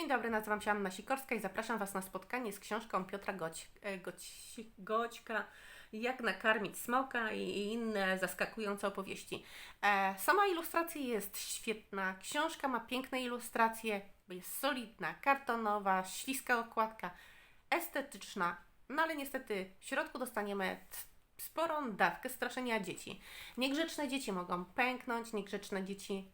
Dzień dobry, nazywam się Anna Sikorska i zapraszam Was na spotkanie z książką Piotra Goć, e, Goć, Goćka Jak nakarmić smoka i inne zaskakujące opowieści. E, sama ilustracja jest świetna, książka ma piękne ilustracje, jest solidna, kartonowa, śliska okładka, estetyczna, no ale niestety w środku dostaniemy sporą dawkę straszenia dzieci. Niegrzeczne dzieci mogą pęknąć, niegrzeczne dzieci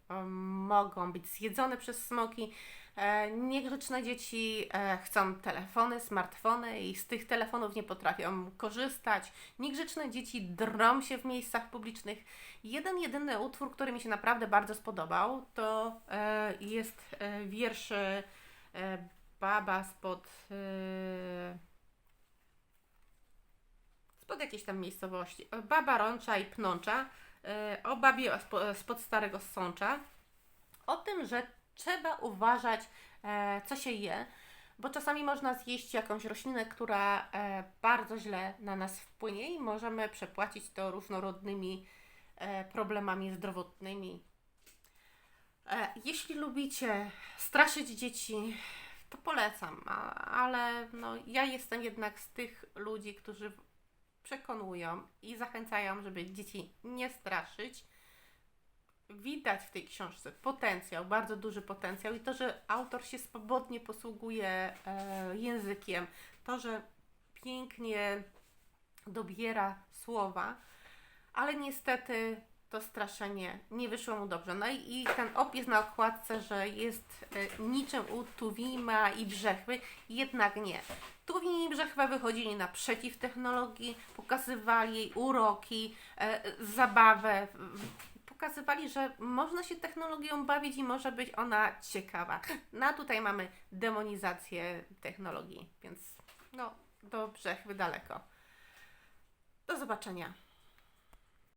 mogą być zjedzone przez smoki, e, niegrzeczne dzieci e, chcą telefony, smartfony i z tych telefonów nie potrafią korzystać. Niegrzeczne dzieci drą się w miejscach publicznych. Jeden, jedyny utwór, który mi się naprawdę bardzo spodobał, to e, jest wiersz Baba spod... Jakiejś tam miejscowości. Baba Rącza i Pnącza. e, O babie spo- spod Starego Sącza. O tym, że trzeba uważać, e, co się je, bo czasami można zjeść jakąś roślinę, która e, bardzo źle na nas wpłynie i możemy przepłacić to różnorodnymi e, problemami zdrowotnymi. Jeśli lubicie straszyć dzieci, to polecam, ale no, ja jestem jednak z tych ludzi, którzy przekonują i zachęcają, żeby dzieci nie straszyć. Widać w tej książce potencjał, bardzo duży potencjał i to, że autor się swobodnie posługuje e, językiem, to, że pięknie dobiera słowa, ale niestety to straszenie nie wyszło mu dobrze. No i, i ten opis na okładce, że jest e, niczym u Tuwima i Brzechwy, jednak nie. Tuwim i Brzechwa wychodzili naprzeciw technologii, pokazywali jej uroki, e, zabawę, pokazywali, że można się technologią bawić i może być ona ciekawa. No a tutaj mamy demonizację technologii, więc no, do Brzechwy daleko. Do zobaczenia.